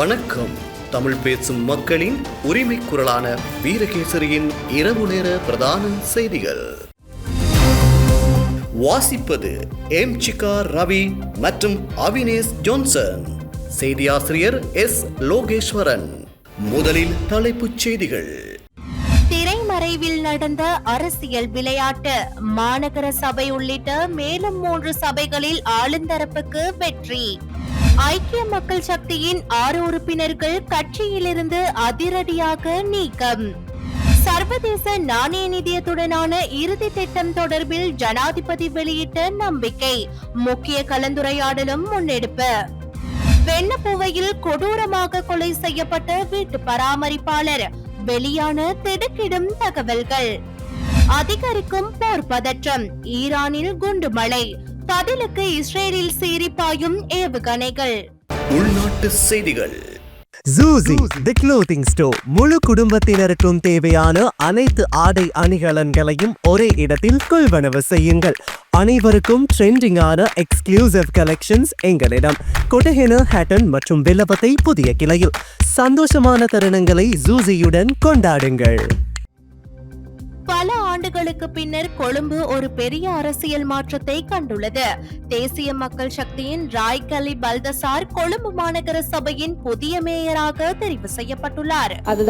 வணக்கம். தமிழ் பேசும் மக்களின் உரிமை குரலான வீரகேசரியின் இரவு நேர பிரதான செய்திகள். வாசிப்பது எம் சிகா ரவி மற்றும் அவினேஷ் ஜோன்சன். செய்தியாசிரியர் எஸ் லோகேஸ்வரன். முதலில் தலைப்புச் செய்திகள். திரைமறைவில் நடந்த அரசியல் விளையாட்டு. மாநகர சபை உள்ளிட்ட மேலும் மூன்று சபைகளில் ஆளுந்தரப்புக்கு வெற்றி. ஐக்கிய மக்கள் சக்தியின் ஆறு உறுப்பினர்கள் கட்சியிலிருந்து அதிரடியாக நீக்கம். சர்வதேச நாணய நிதியத்துடனான இறுதி திட்டம் தொடர்பில் ஜனாதிபதி வெளியிட்ட நம்பிக்கை முக்கிய கலந்துரையாடலும் முன்னெடுப்பு. வெண்ணப்பூவையில் கொடூரமாக கொலை செய்யப்பட்ட வீட்டு பராமரிப்பாளர் வெளியான திடுக்கிடும் தகவல்கள். அதிகரிக்கும் போர் பதற்றம் ஈரானில் குண்டுமழை பதிலுக்கு இஸ்ரேலில் சீரிப்பாயும் ஏவுகணைகள். உள்நாட்டு செய்திகள். ஜூசி தி க்ளோத்திங் ஸ்டோர் முழு குடும்பத்தினருக்கும் தேவையான அனைத்து ஆடை அணிகலன்களையும் ஒரே இடத்தில் கொள்வனவு செய்யுங்கள். அனைவருக்கும் ட்ரெண்டிங்கான எக்ஸ்க்ளூசிவ் கலெக்ஷன்ஸ் எங்களிடம். கொட்டஹென ஹேட்டன் மற்றும் வில்லபத்தை புதிய கிளையில். சந்தோஷமான தருணங்களை ஜூசியுடன் கொண்டாடுங்கள். பல ஆண்டுகளுக்கு பின்னர் கொழும்பு ஒரு பெரிய அரசியல் மாற்றத்தை கண்டுள்ளது. தேசிய மக்கள் சக்தியின் ராய்கலி பல்தசார் கொழும்பு மாநகர சபையின் புதிய மேயராக தெரிவு செய்யப்பட்டுள்ளார். අද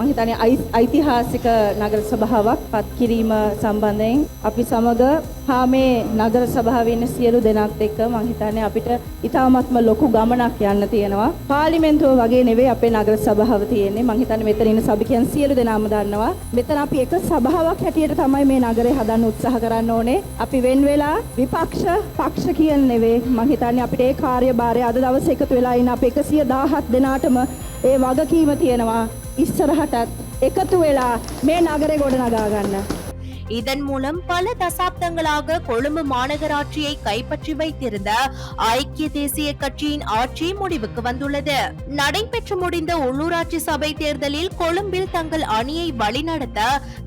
දවසේ මහිතනය ඓතිහාසික නගර සභාවක් පත් කිරීම සම්බන්ධයෙන් අපි සමග හා මේ නගර සභාවන්න සියලු දෙනත් එක්ක මහිතනය අපිට ඉතාමත්ම ලොකු ගමනක් යන්න තියෙනවා. පාලිමෙන්තුව වගේ නෙවේ අපේ නගර සභාව තියෙන්නේ. මහිතන මෙතනන්න සභිකයන් සියලු දෙනාම දන්නවා. මෙතන අපි එක සභාවක් හැටියට තමයි මේ නගරේ හදන්න උත්සාහ කරන්න ඕනේ. අපි වෙන් වෙලා විපක්ෂ පක්ෂ කියන්න නෙවේ මහිතන්නේ අපිට ඒ කාර්ය භාරය අද දවස එකතු වෙලා ඉන්න අප එකසිය දාහත් දෙනාටම ඒ වගකීම තියෙනවා. ඉස්සරහටත් එකතු වෙලා මේ නගරේ ගොඩනගා ගන්න. இதன் மூலம் பல தசாப்தங்களாக கொழும்பு மாநகராட்சியை கைப்பற்றி வைத்திருந்த ஐக்கிய தேசிய கட்சியின் ஆட்சி முடிவுக்கு வந்துள்ளது. நடைபெற்று முடிந்த உள்ளூராட்சி சபை தேர்தலில் கொழும்பில் தங்கள் அணியை வழிநடத்த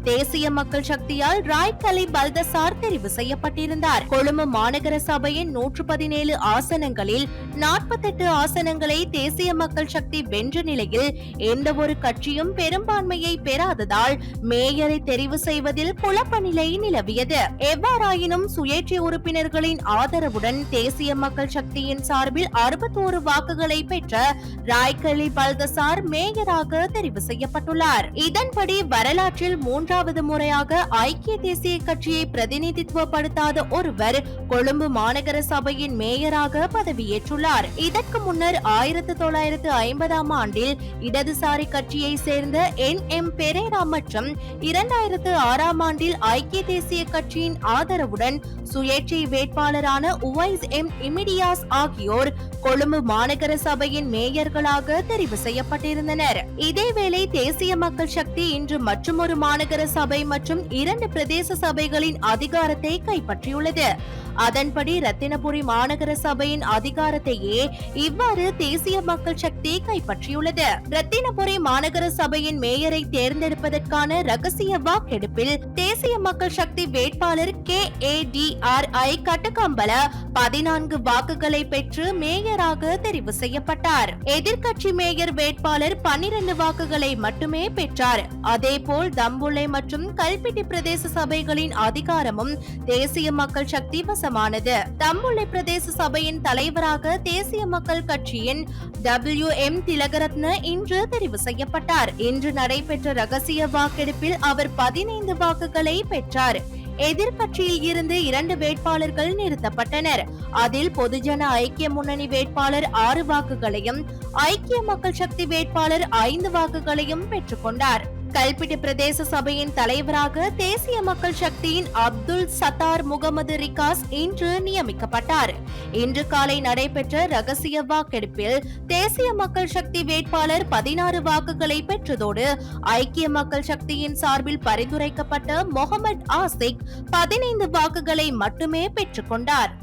தேசிய மக்கள் சக்தியால் ராய்கலை பல்தசார் தெரிவு செய்யப்பட்டிருந்தார். கொழும்பு மாநகர சபையின் நூற்று பதினேழு ஆசனங்களில் நாற்பத்தெட்டு ஆசனங்களை தேசிய மக்கள் சக்தி வென்ற நிலையில் எந்த ஒரு கட்சியும் பெரும்பான்மையை பெறாததால் மேயரை தெரிவு செய்வதில் குழப்ப நிலை நிலவியது. எவ்வாறாயினும் சுயேட்சை உறுப்பினர்களின் ஆதரவுடன் தேசிய மக்கள் சக்தியின் சார்பில் அறுபத்தோரு வாக்குகளை பெற்ற ராய்கலி பல்தசார் மேயராக தெரிவு செய்யப்பட்டுள்ளார். இதன்படி வரலாற்றில் மூன்றாவது முறையாக ஐக்கிய தேசிய கட்சியை பிரதிநிதித்துவப்படுத்தாத ஒருவர் கொழும்பு மாநகர சபையின் மேயராக பதவியேற்றுள்ளார். இதற்கு முன்னர் ஆயிரத்தி தொள்ளாயிரத்து ஐம்பதாம் ஆண்டில் இடதுசாரி கட்சியை சேர்ந்த என் எம் பெரேரா மற்றும் இரண்டாயிரத்து ஆறாம் ஆண்டில் ஐக்கிய தேசிய கட்சியின் ஆதரவுடன் சுயேட்சை வேட்பாளரான உவைஸ் எம் இமிடியாஸ் ஆகியோர் கொழும்பு மாநகர சபையின் மேயர்களாக தெரிவு செய்யப்பட்டிருந்தனர். இதேவேளை தேசிய மக்கள் சக்தி இன்று மற்றுமொரு மாநகர சபை மற்றும் இரண்டு பிரதேச சபைகளின் அதிகாரத்தை கைப்பற்றியுள்ளது. அதன்படி ரத்தினபுரி மாநகர சபையின் அதிகாரத்தையே இவ்வாறு தேசிய மக்கள் சக்தி கைப்பற்றியுள்ளது. ரத்தினபுரி மாநகர சபையின் மேயரை தேர்ந்தெடுப்பதற்கான ரகசிய வாக்கெடுப்பில் தேசிய மக்கள் சக்தி வேட்பாளர் K A D R I Katugampala பதினான்கு வாக்குகளை பெற்று மேயராக தெரிவு செய்யப்பட்டார். எதிர்க்கட்சி மேயர் வேட்பாளர் பன்னிரண்டு வாக்குகளை மட்டுமே பெற்றார். அதேபோல் தம்புள்ளை மற்றும் கல்பிட்டி பிரதேச சபைகளின் அதிகாரமும் தேசிய மக்கள் சக்தி வசமானது தம்புள்ளை பிரதேச சபையின் தலைவராக தேசிய மக்கள் கட்சியின் டபிள்யூ எம் திலகரத்ன இன்று தெரிவு செய்யப்பட்டார். இன்று நடைபெற்ற ரகசிய வாக்கெடுப்பில் அவர் பதினைந்து வாக்குகளை பெற்றார். எதிர்கட்சியில் இருந்து இரண்டு வேட்பாளர்கள் நிறுத்தப்பட்டனர். அதில் பொதுஜன ஐக்கிய முன்னணி வேட்பாளர் ஆறு வாக்குகளையும் ஐக்கிய மக்கள் சக்தி வேட்பாளர் ஐந்து வாக்குகளையும் பெற்றுக்கொண்டார் கல்பிட்டி பிரதேச சபையின் தலைவராக தேசிய மக்கள் சக்தியின் அப்துல் சத்தார் முகமது ரிகாஸ் இன்று நியமிக்கப்பட்டார். இன்று காலை நடைபெற்ற ரகசிய வாக்கெடுப்பில் தேசிய மக்கள் சக்தி வேட்பாளர் பதினாறு வாக்குகளை பெற்றதோடு ஐக்கிய மக்கள் சக்தியின் சார்பில் பரிந்துரைக்கப்பட்ட முகமது ஆசிக் பதினைந்து வாக்குகளை மட்டுமே பெற்றுக்கொண்டார்.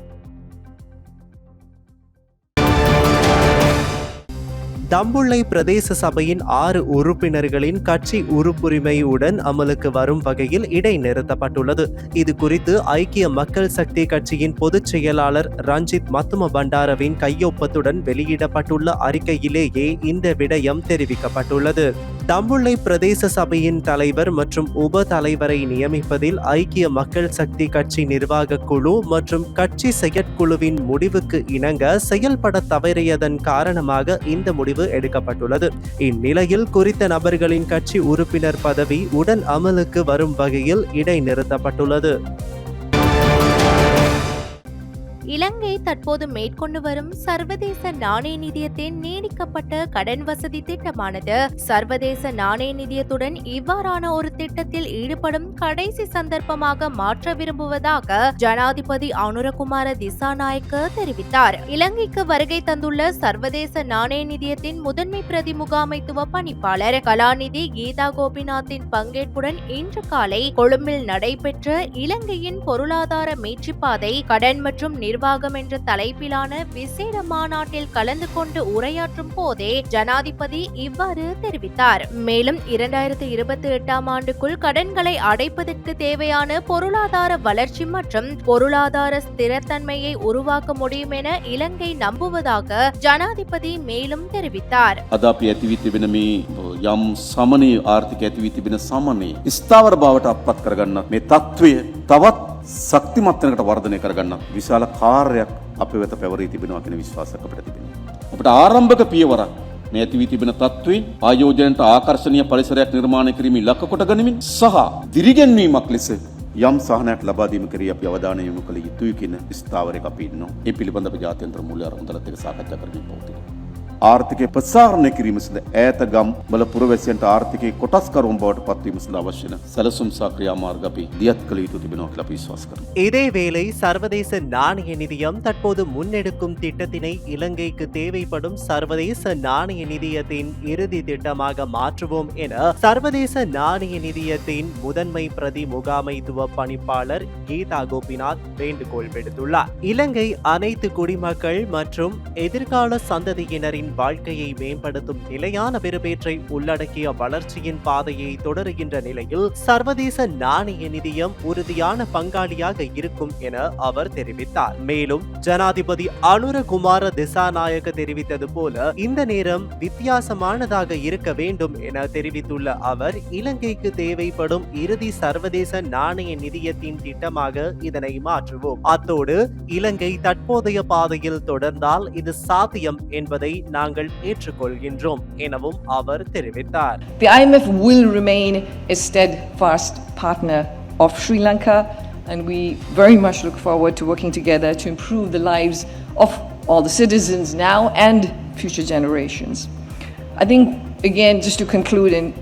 தம்புள்ளை பிரதேச சபையின் ஆறு உறுப்பினர்களின் கட்சி உறுப்புரிமையுடன் அமலுக்கு வரும் வகையில் இடைநிறுத்தப்பட்டுள்ளது. இது குறித்து ஐக்கிய மக்கள் சக்தி கட்சியின் பொதுச் செயலாளர் ரஞ்சித் மத்தும பண்டாரவின் கையொப்பத்துடன் வெளியிடப்பட்டுள்ள அறிக்கையிலேயே இந்த விடயம் தெரிவிக்கப்பட்டுள்ளது. தம்புள்ளை பிரதேச சபையின் தலைவர் மற்றும் உப தலைவரை நியமிப்பதில் ஐக்கிய மக்கள் சக்தி கட்சி நிர்வாக குழு மற்றும் கட்சி செயற்குழுவின் முடிவுக்கு இணங்க செயல்பட தவறியதன் காரணமாக இந்த முடிவு எடுக்கப்பட்டுள்ளது. இந்நிலையில் குறித்த நபர்களின் கட்சி உறுப்பினர் பதவி உடன் அமலுக்கு வரும் வகையில் இடைநிறுத்தப்பட்டுள்ளது. இலங்கை தற்போது மேற்கொண்டு வரும் சர்வதேச நாணய நிதியத்தின் நீடிக்கப்பட்ட கடன் வசதி திட்டமானது. சர்வதேச நாணய நிதியத்துடன் இவ்வாறான ஒரு திட்டத்தில் ஈடுபடும் கடைசி சந்தர்ப்பமாக மாற்ற விரும்புவதாக ஜனாதிபதி அனுரகுமார திசாநாயக்க தெரிவித்தார். இலங்கைக்கு வருகை தந்துள்ள சர்வதேச நாணய நிதியத்தின் முதன்மை பிரதி முகாமைத்துவ பணிப்பாளர் கலாநிதி கீதா கோபிநாத்தின் பங்கேற்புடன் இன்று காலை கொழும்பில் நடைபெற்ற இலங்கையின் பொருளாதார மீட்சிப்பாதை கடன் மற்றும் நிர்வாகம் என்ற தலைப்பிலான விசேட மாநாட்டில் கலந்து கொண்டு உரையாற்றும் போதே ஜனாதிபதி இவ்வாறு தெரிவித்தார் மேலும் இரண்டாயிரத்தி இருபத்தி எட்டாம் ஆண்டுக்குள் கடன்களை அடைப்பதற்கு தேவையான பொருளாதார வளர்ச்சி மற்றும் பொருளாதார ஸ்திரத்தன்மையை உருவாக்க முடியும் என இலங்கை நம்புவதாக ஜனாதிபதி மேலும் தெரிவித்தார் අද අපි ඇතිවී තිබෙන මේ යම් සමනය ආර්ථික ඇතිවී තිබෙන සමනය ස්ථාවර බවට අත්පත් කරගන්නත් මේ තත්ත්වය තවත් ශක්තිමත්වනකට වර්ධනය කරගන්න විශාල කාර්යයක් අප වෙත පැවරී තිබෙනවා කියෙන විශ්වාසක අපට තිබෙන. අපට ආරම්භක පියවරක් මේ ඇතිවී තිබෙන තත්ත්වේ ආයෝජනයට ආකර්ශණය පරිසරයක් නිර්මාණය කිරීම ලක්ක කොට ගනිමින් සහ දිරිගැන්වීමක් ලෙස යම් සහනයක් ලබාදීම කර අප අවධානය යොමු කළ යුතුයි කියන ස්ථාවරය අපි ඉන්නවා. ඒ පිළිබඳ අප ජාත්‍යන්තර මූල්‍ය අරමුදලත් එක්ක සාකච්ඡා කරමින් පවතිනවා. ආර්ථිකය ප්‍රසාරණය කිරීම සඳ ඈත ගම් වල පුරවැසියන්ට ආර්ථිකයේ කොටස්කරුවන් බවට පත්වීම සඳ අවශ්‍යන සැලසුම් සහ ක්‍රියාමාර්ග අපි දියත් කළ යුතු තිබෙනවා කියලා අපි විශ්වාස කරනවා. இதேவேளை சர்வதேச நாணய நிதியம் தற்போது முன்னெடுக்கும் திட்டத்தினை இலங்கைக்கு தேவைப்படும் சர்வதேச நாணய நிதியத்தின் இறுதி திட்டமாக மாற்றுவோம் என சர்வதேச நாணய நிதியத்தின் முதன்மை பிரதி முகாமைத்துவ பணிப்பாளர் கீதா கோபிநாத் வேண்டுகோள் விடுத்துள்ளார் இலங்கை அனைத்து குடிமக்கள் மற்றும் எதிர்கால சந்ததியினரின் மக்களின் வாழ்க்கையை மேம்படுத்தும் நிலையான பெறுபேற்றை உள்ளடக்கிய வளர்ச்சியின் பாதையை தொடருகின்ற நிலையில் சர்வதேச நாணய நிதியம் உறுதியான பங்காளியாக இருக்கும் என அவர் தெரிவித்தார். மேலும் ஜனாதிபதி அனுரகுமார திசாநாயக தெரிவித்தது போல இந்த நேரம் வித்தியாசமானதாக இருக்க வேண்டும் என தெரிவித்துள்ள அவர் இலங்கைக்கு தேவைப்படும் இறுதி சர்வதேச நாணய நிதியத்தின் திட்டமாக இதனை மாற்றுவோம். அத்தோடு இலங்கை தற்போதைய பாதையில் தொடர்ந்தால் இது சாத்தியம் என்பதை நாங்கள் ஏற்றுக்கொள்கின்றோம் எனவும் அவர் தெரிவித்தார் The IMF will remain a steadfast partner of Sri Lanka, and we very much look forward to working together to improve the lives of all the citizens now and future generations. I think, again, just to conclude, and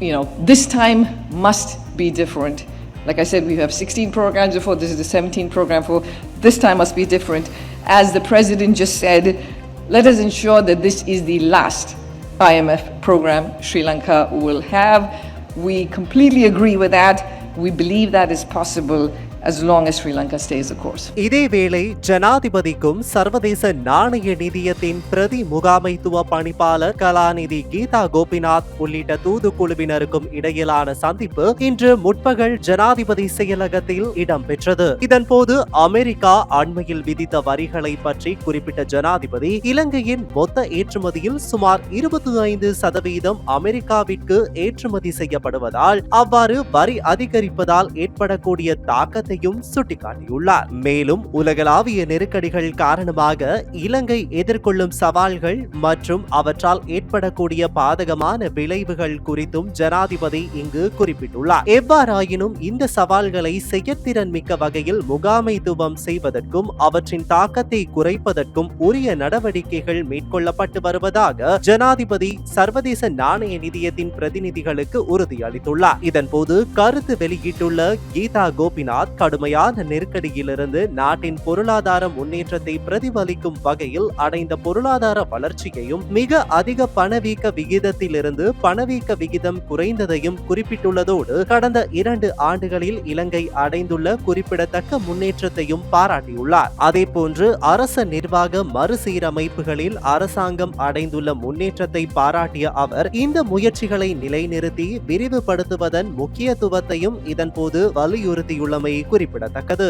you know, this time must be different. Like I said, we have 16 programs before, this is the 17th program for this time must be different. As the president just said, let us ensure that this is the last IMF program Sri Lanka will have. We completely agree with that. We believe that is possible as long as Sri Lanka stays the course. இதேவேளை ஜனாதிபதிக்கும் சர்வதேச நாணய நிதியத்தின் பிரதி முகாமைத்துவ பணிப்பாளர் கலாநிதி கீதா கோபிநாத் உள்ளிட்ட தூதுக்குழுவினருக்கும் இடையிலான சந்திப்பு இன்று முற்பகல் ஜனாதிபதி செயலகத்தில் இடம்பெற்றது இதன்போது அமெரிக்கா அண்மையில் விதித்த வரிகளை பற்றி குறிப்பிட்ட ஜனாதிபதி இலங்கையின் மொத்த ஏற்றுமதியில் சுமார் இருபத்தி ஐந்து சதவீதம் அமெரிக்காவிற்கு ஏற்றுமதி செய்யப்படுவதால் அவ்வாறு வரி அதிகரிப்பதால் ஏற்படக்கூடிய தாக்கத்தை தாக்கத்தையும் சுட்டிக்காட்டியுள்ளார். மேலும் உலகளாவிய நெருக்கடிகள் காரணமாக இலங்கை எதிர்கொள்ளும் சவால்கள் மற்றும் அவற்றால் ஏற்படக்கூடிய பாதகமான விளைவுகள் குறித்தும் ஜனாதிபதி இங்கு குறிப்பிட்டுள்ளார். எவ்வாறாயினும் இந்த சவால்களை செயற்திறன் மிக்க வகையில் முகாமைத்துவம் செய்வதற்கும் அவற்றின் தாக்கத்தை குறைப்பதற்கும் உரிய நடவடிக்கைகள் மேற்கொள்ளப்பட்டு வருவதாக ஜனாதிபதி சர்வதேச நாணய நிதியத்தின் பிரதிநிதிகளுக்கு உறுதியளித்துள்ளார். இதன்போது கருத்து வெளியிட்டுள்ள கீதா கோபிநாத் கடுமையான நெருக்கடியிலிருந்து நாட்டின் பொருளாதார முன்னேற்றத்தை பிரதிபலிக்கும் வகையில் அடைந்த பொருளாதார வளர்ச்சியையும் மிக அதிக பணவீக்க விகிதத்திலிருந்து பணவீக்க விகிதம் குறைந்ததையும் குறிப்பிட்டுள்ளதோடு கடந்த இரண்டு ஆண்டுகளில் இலங்கை அடைந்துள்ள குறிப்பிடத்தக்க முன்னேற்றத்தையும் பாராட்டியுள்ளார். அதேபோன்று அரச நிர்வாக மறுசீரமைப்புகளில் அரசாங்கம் அடைந்துள்ள முன்னேற்றத்தை பாராட்டிய அவர் இந்த முயற்சிகளை நிலைநிறுத்தி விரிவுபடுத்துவதன் முக்கியத்துவத்தையும் இதன்போது வலியுறுத்தியுள்ளமை குறிப்பிடத்தக்கது.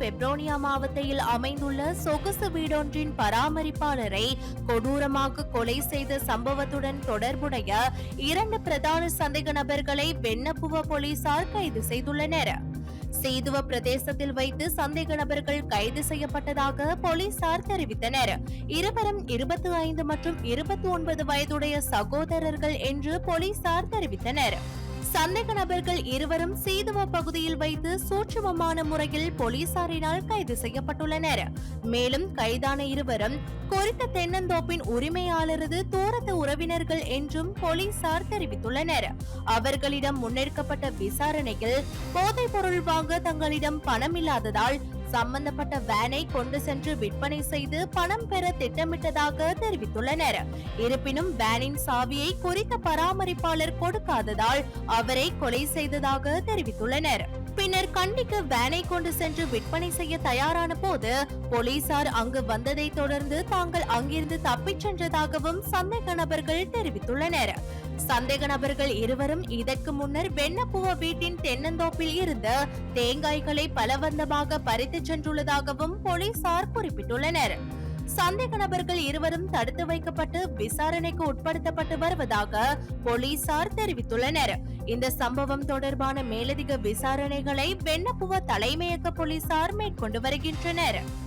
பெப்ரோனியா மாவட்டத்தில் அமைந்துள்ள சொகுசு வீடொன்றின் பராமரிப்பாளரை கொடூரமாக கொலை செய்த சம்பவத்துடன் தொடர்புடைய இரண்டு பிரதான சந்தேக நபர்களை வெண்ணப்புவ போலீசார் கைது செய்துள்ளனர். சேதுவ பிரதேசத்தில் வைத்து சந்தேக நபர்கள் கைது செய்யப்பட்டதாக போலீசார் தெரிவித்தனர். இருவரும் இருபத்தி ஐந்து மற்றும் இருபத்தி ஒன்பது வயதுடைய சகோதரர்கள் என்று போலீசார் தெரிவித்தனர். சந்தேக நபர்கள் இருவரும் சீதுவ பகுதியில் வைத்து சூட்சமமான முறையில் போலீசாரினால் கைது செய்யப்பட்டுள்ளனர். மேலும் கைதான இருவரும் குறித்த தென்னந்தோப்பின் உரிமையாளரது தூரத்து உறவினர்கள் என்றும் போலீசார் தெரிவித்துள்ளனர். அவர்களிடம் முன்னெடுக்கப்பட்ட விசாரணையில் போதைப் பொருள் வாங்க தங்களிடம் பணம் இல்லாததால் சம்பந்தப்பட்ட வேனை கொண்டு சென்று விற்பனை செய்து பணம் பெற திட்டமிட்டதாக தெரிவித்துள்ளனர். இருப்பினும் வேனின் சாவியை குறித்த பராமரிப்பாளர் கொடுக்காததால் அவரை கொலை செய்ததாக தெரிவித்துள்ளனர். பின்னர் கண்டிக்கு வேனை கொண்டு சென்று விற்பனை செய்ய தயாரான போது போலீசார் அங்கு வந்ததை தொடர்ந்து தாங்கள் அங்கிருந்து தப்பிச் சென்றதாகவும் சந்தேக நபர்கள் தெரிவித்துள்ளனர். சந்தேக நபர்கள் இருவரும் இதற்கு முன்னர் வெண்ணப்புவ வீட்டின் தென்னந்தோப்பில் இருந்த தேங்காய்களை பலவந்தமாக பறித்துச் சென்றுள்ளதாகவும் போலீசார் குறிப்பிட்டுள்ளனர். சந்தேக நபர்கள் இருவரும் தடுத்து வைக்கப்பட்டு விசாரணைக்கு உட்படுத்தப்பட்டு வருவதாக போலீசார் தெரிவித்துள்ளனர். இந்த சம்பவம் தொடர்பான மேலதிக விசாரணைகளை வெண்ணப்புவ தலைமையக போலீசார் மேற்கொண்டு வருகின்றனர்.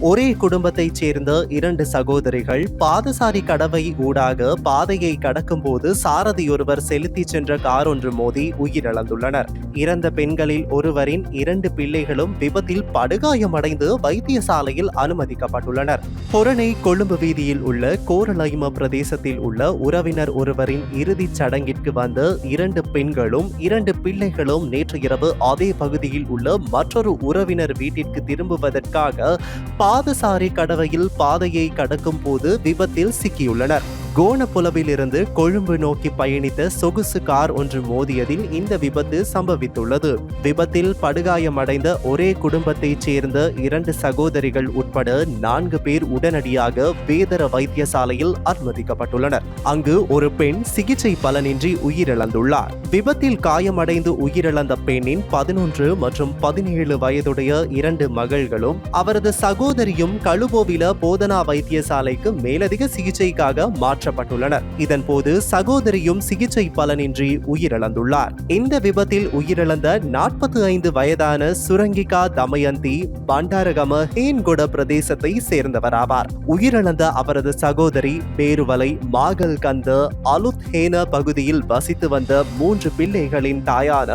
ஒரே குடும்பத்தைச் சேர்ந்த இரண்டு சகோதரிகள் பாதசாரி கடவை ஊடாக பாதையை கடக்கும்போது சாரதியொருவர் செலுத்திச் சென்ற கார் ஒன்று மோதி உயிரிழந்துள்ளனர். இறந்த பெண்களில் ஒருவரின் இரண்டு பிள்ளைகளும் விபத்தில் படுகாயமடைந்து வைத்தியசாலையில் அனுமதிக்கப்பட்டுள்ளனர். பொரணை கொழும்பு வீதியில் உள்ள கோரலைம பிரதேசத்தில் உள்ள உறவினர் ஒருவரின் இறுதிச் சடங்கிற்கு வந்த இரண்டு பெண்களும் இரண்டு பிள்ளைகளும் நேற்று இரவு அதே பகுதியில் உள்ள மற்றொரு உறவினர் வீட்டிற்கு திரும்புவதற்காக பாதசாரி கடவையில் பாதையை கடக்கும் போது விபத்தில் சிக்கியுள்ளனர். கோணப்புலவிலிருந்து கொழும்பு நோக்கி பயணித்த சொகுசு கார் ஒன்று மோதியதில் இந்த விபத்து சம்பவித்துள்ளது. விபத்தில் படுகாயமடைந்த ஒரே குடும்பத்தைச் சேர்ந்த இரண்டு சகோதரிகள் உட்பட நான்கு பேர் உடனடியாக வேதர வைத்தியசாலையில் அனுமதிக்கப்பட்டுள்ளனர். அங்கு ஒரு பெண் சிகிச்சை பலனின்றி உயிரிழந்துள்ளார். விபத்தில் காயமடைந்து உயிரிழந்த பெண்ணின் பதினொன்று மற்றும் பதினேழு வயதுடைய இரண்டு மகள்களும் அவரது சகோதரியும் கழுபோவில போதனா வைத்தியசாலைக்கு மேலதிக சிகிச்சைக்காக மாற்ற மாற்றப்பட்டுள்ளனர் இதன்போது சகோதரியும் சிகிச்சை பலனின்றி உயிரிழந்துள்ளார். இந்த விபத்தில் உயிரிழந்த நாற்பத்தி ஐந்து வயதான சுரங்கிகா தமயந்தி பண்டாரகம ஹேன்குட பிரதேசத்தை சேர்ந்தவராவார். உயிரிழந்த அவரது சகோதரி பேருவலை மாகல் கந்த அலுத் ஹேன பகுதியில் வசித்து வந்த மூன்று பிள்ளைகளின் தாயான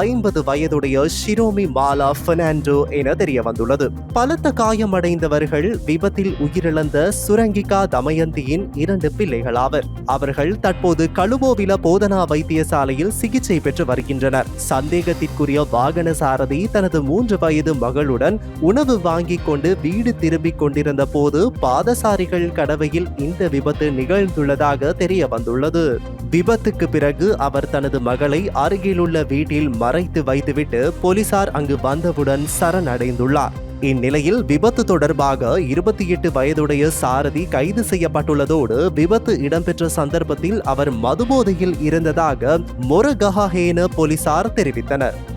ஐம்பது வயதுடைய ஷிரோமி மாலா பெர்னாண்டோ என தெரிய வந்துள்ளது பலத்த காயமடைந்தவர்கள் விபத்தில் உயிரிழந்த சுரங்கிகா தமயந்தியின் இரண்டு பிள்ளைகளாவர். அவர்கள் தற்போது கழுவோவில போதனா வைத்தியசாலையில் சிகிச்சை பெற்று வருகின்றனர். சந்தேகத்திற்குரிய வாகன சாரதி தனது மூன்று வயது மகளுடன் உணவு வாங்கிக் கொண்டு வீடு திரும்பிக் கொண்டிருந்த போது பாதசாரிகள் கடவையில் இந்த விபத்து நிகழ்ந்துள்ளதாக தெரிய வந்துள்ளது. விபத்துக்கு பிறகு அவர் தனது மகளை அருகிலுள்ள வீட்டில் மறைத்து வைத்துவிட்டு போலீசார் அங்கு வந்தவுடன் சரணடைந்துள்ளார். இந்நிலையில் விபத்து தொடர்பாக இருபத்தி எட்டு வயதுடைய சாரதி கைது செய்யப்பட்டுள்ளதோடு விபத்து இடம்பெற்ற சந்தர்ப்பத்தில் அவர் மதுபோதையில் இருந்ததாக மொரகஹேன போலீசார் தெரிவித்தனர்.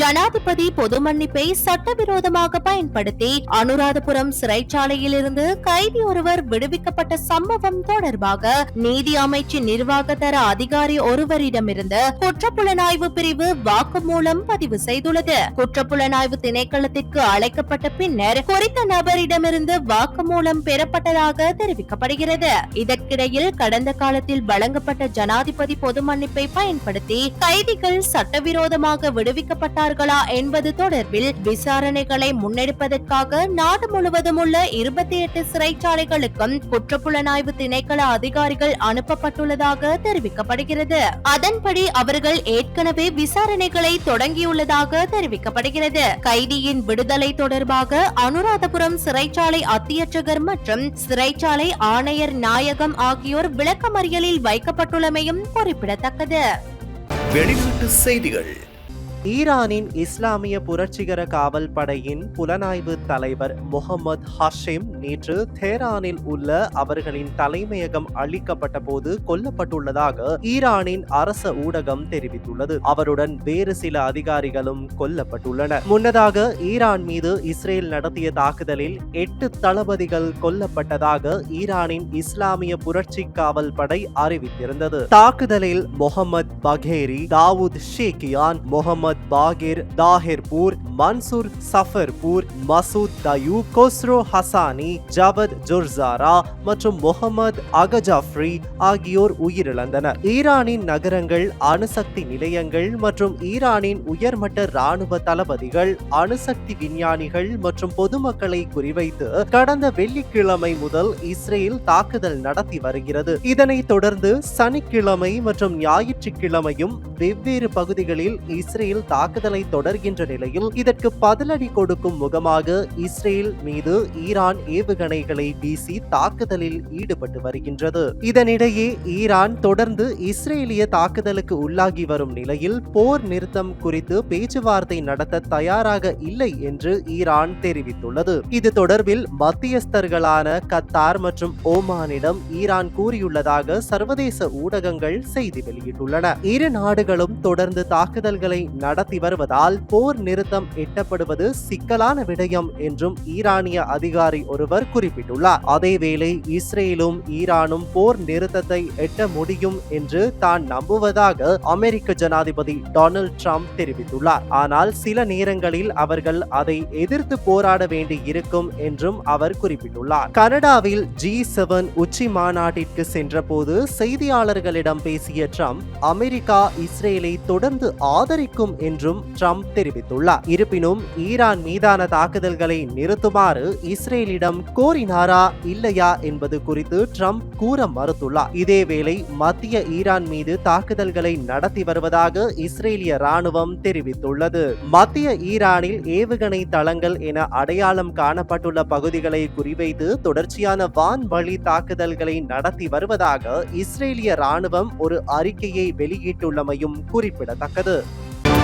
ஜனாதிபதி பொது மன்னிப்பை சட்டவிரோதமாக பயன்படுத்தி அனுராதபுரம் சிறைச்சாலையிலிருந்து கைதி ஒருவர் விடுவிக்கப்பட்ட சம்பவம் தொடர்பாக நீதி அமைச்சின் நிர்வாக தர அதிகாரி ஒருவரிடமிருந்து குற்றப்புலனாய்வு பிரிவு வாக்குமூலம் பதிவு செய்துள்ளது. குற்றப்புலனாய்வு திணைக்களத்திற்கு அழைக்கப்பட்ட பின்னர் குறித்த நபரிடமிருந்து வாக்குமூலம் பெறப்பட்டதாக தெரிவிக்கப்படுகிறது. இதற்கிடையில் கடந்த காலத்தில் வழங்கப்பட்ட ஜனாதிபதி பொது மன்னிப்பை பயன்படுத்தி கைதிகள் சட்டவிரோதமாக விடுவிக்கப்பட்டார் செய்துள்ளார்களா என்பது தொடர்பில் விசாரணைகளை முன்னெடுப்பதற்காக நாடு முழுவதும் உள்ள இருபத்தி எட்டு சிறைச்சாலைகளுக்கும் குற்றப்புலனாய்வு திணைக்கள அதிகாரிகள் அனுப்பப்பட்டுள்ளதாக தெரிவிக்கப்படுகிறது. அதன்படி அவர்கள் ஏற்கனவே விசாரணைகளை தொடங்கியுள்ளதாக தெரிவிக்கப்படுகிறது. கைதியின் விடுதலை தொடர்பாக அனுராதபுரம் சிறைச்சாலை அத்தியட்சகர் மற்றும் சிறைச்சாலை ஆணையர் நாயகம் ஆகியோர் விளக்கமறியலில் வைக்கப்பட்டுள்ளமையும் குறிப்பிடத்தக்கது. வெளிநாட்டு செய்திகள். ஈரானின் இஸ்லாமிய புரட்சிகர காவல் படையின் புலனாய்வு தலைவர் முகமது ஹஷிம் நேற்று தேரானில் உள்ள அவர்களின் தலைமையகம் அளிக்கப்பட்ட போது கொல்லப்பட்டுள்ளதாக ஈரானின் அரச ஊடகம் தெரிவித்துள்ளது. அவருடன் வேறு சில அதிகாரிகளும் கொல்லப்பட்டுள்ளனர். முன்னதாக ஈரான் மீது இஸ்ரேல் நடத்திய தாக்குதலில் எட்டு தளபதிகள் கொல்லப்பட்டதாக ஈரானின் இஸ்லாமிய புரட்சி காவல் படை அறிவித்திருந்தது. தாக்குதலில் Mohammad Bagheri Davood Sheikhian Mohammad Bagher Taherpour Mansour Safarpour Masoud Tayeb Khosro Hassani Javad Jursara மற்றும் முகமது அகஜாஃப்ரி ஆகியோர் உயிரிழந்தனர். ஈரானின் நகரங்கள் அணுசக்தி நிலையங்கள் மற்றும் ஈரானின் உயர்மட்ட ராணுவ தளபதிகள் அணுசக்தி விஞ்ஞானிகள் மற்றும் பொதுமக்களை குறிவைத்து கடந்த வெள்ளிக்கிழமை முதல் இஸ்ரேல் தாக்குதல் நடத்தி வருகிறது. இதனைத் தொடர்ந்து சனிக்கிழமை மற்றும் ஞாயிற்றுக்கிழமையும் வெவ்வேறு பகுதிகளில் இஸ்ரேல் தாக்குதலை தொடர்கின்ற நிலையில் இதற்கு பதிலடி கொடுக்கும் முகமாக இஸ்ரேல் மீது ஈரான் ஏவுகணைகளை வீசி தாக்குதலில் ஈடுபட்டு வருகின்றது. இதனிடையே ஈரான் தொடர்ந்து இஸ்ரேலிய தாக்குதலுக்கு உள்ளாகி வரும் நிலையில் போர் நிறுத்தம் குறித்து பேச்சுவார்த்தை நடத்த தயாராக இல்லை என்று ஈரான் தெரிவித்துள்ளது. இது தொடர்பில் மத்தியஸ்தர்களான கத்தார் மற்றும் ஓமானிடம் ஈரான் கூறியுள்ளதாக சர்வதேச ஊடகங்கள் செய்தி வெளியிட்டுள்ளன. இரு நாடுகளும் தொடர்ந்து தாக்குதல்களை நடத்தி வருவதால் போர் நிறுத்தம் எட்டப்படுவது சிக்கலான விடயம் என்றும் ஈரானிய அதிகாரி ஒருவர் குறிப்பிட்டுள்ளார். அதேவேளை இஸ்ரேலும் ஈரானும் போர் நிறுத்தத்தை எட்ட முடியும் என்று தான் நம்புவதாக அமெரிக்க ஜனாதிபதி டொனால்ட் ட்ரம்ப் தெரிவித்துள்ளார். ஆனால் சில நேரங்களில் அவர்கள் அதை எதிர்த்து போராட வேண்டி இருக்கும் என்றும் அவர் குறிப்பிட்டுள்ளார். கனடாவில் ஜி செவன் உச்சி மாநாட்டிற்கு சென்றபோது செய்தியாளர்களிடம் பேசிய ட்ரம்ப் அமெரிக்கா இஸ்ரேலை தொடர்ந்து ஆதரிக்கும் என்றும் ட்ரம்ப் தெரிவித்துள்ளார். இருப்பினும் ஈரான் மீதான தாக்குதல்களை நிறுத்துமாறு இஸ்ரேலிடம் கோரினாரா இல்லையா என்பது குறித்து ட்ரம்ப் கூற மறுத்துள்ளார். இதேவேளை மத்திய ஈரான் மீது தாக்குதல்களை நடத்தி வருவதாக இஸ்ரேலிய ராணுவம் தெரிவித்துள்ளது. மத்திய ஈரானில் ஏவுகணை தளங்கள் என அடையாளம் காணப்பட்டுள்ள பகுதிகளை குறிவைத்து தொடர்ச்சியான வான்வழி தாக்குதல்களை நடத்தி வருவதாக இஸ்ரேலிய ராணுவம் ஒரு அறிக்கையை வெளியிட்டுள்ளமையும் குறிப்பிடத்தக்கது.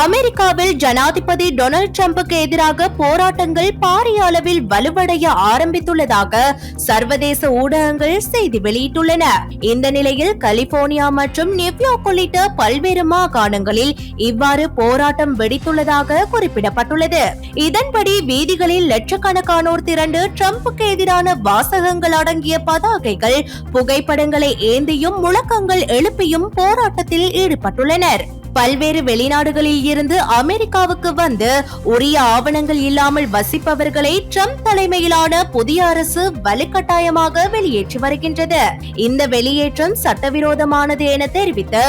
அமெரிக்காவில் ஜனாதிபதி டொனால்ட் ட்ரம்புக்கு எதிராக போராட்டங்கள் பாரிய அளவில் வலுவடைய ஆரம்பித்துள்ளதாக சர்வதேச ஊடகங்கள் செய்தி வெளியிட்டுள்ளன. இந்த நிலையில் கலிபோர்னியா மற்றும் நியூயார்க் உள்ளிட்ட பல்வேறு மாகாணங்களில் இவ்வாறு போராட்டம் வெடித்துள்ளதாக குறிப்பிடப்பட்டுள்ளது. இதன்படி வீதிகளில் லட்சக்கணக்கானோர் திரண்டு ட்ரம்புக்கு எதிரான வாசகங்கள் அடங்கிய பதாகைகள் புகைப்படங்களை ஏந்தியும் முழக்கங்கள் எழுப்பியும் போராட்டத்தில் ஈடுபட்டுள்ளனர். பல்வேறு வெளிநாடுகளில் இருந்து அமெரிக்காவுக்கு வந்து உரிய ஆவணங்கள் இல்லாமல் வசிப்பவர்களை ட்ரம்ப் தலைமையிலான புதிய அரசு வலுக்கட்டாயமாக வெளியேற்றி வருகின்றது. இந்த வெளியேற்றம் சட்டவிரோதமானது என தெரிவித்து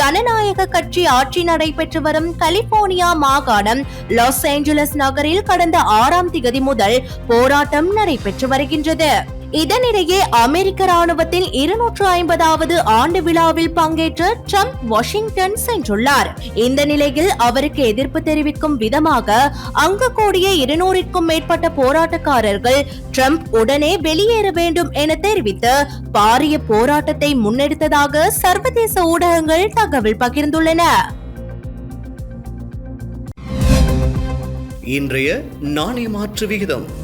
ஜனநாயக கட்சி ஆட்சி நடைபெற்று வரும் கலிபோர்னியா மாகாணம் லாஸ் ஏஞ்சலஸ் நகரில் கடந்த ஆறாம் திகதி முதல் போராட்டம் நடைபெற்று வருகின்றது. இதனிடையே அமெரிக்க ராணுவத்தின் இருநூற்று ஐம்பதாவது ஆண்டு விழாவில் பங்கேற்ற ட்ரம்ப் வாஷிங்டன் சென்றுள்ளார். இந்த நிலையில் அவருக்கு எதிர்ப்பு தெரிவிக்கும் விதமாக அங்கு கூடிய இருநூறிற்கும் மேற்பட்ட போராட்டக்காரர்கள் ட்ரம்ப் உடனே வெளியேற வேண்டும் என தெரிவித்து பாரிய போராட்டத்தை முன்னெடுத்ததாக சர்வதேச ஊடகங்கள் தகவல் பகிர்ந்துள்ளன. இன்றைய நாணய மாற்று விகிதம்.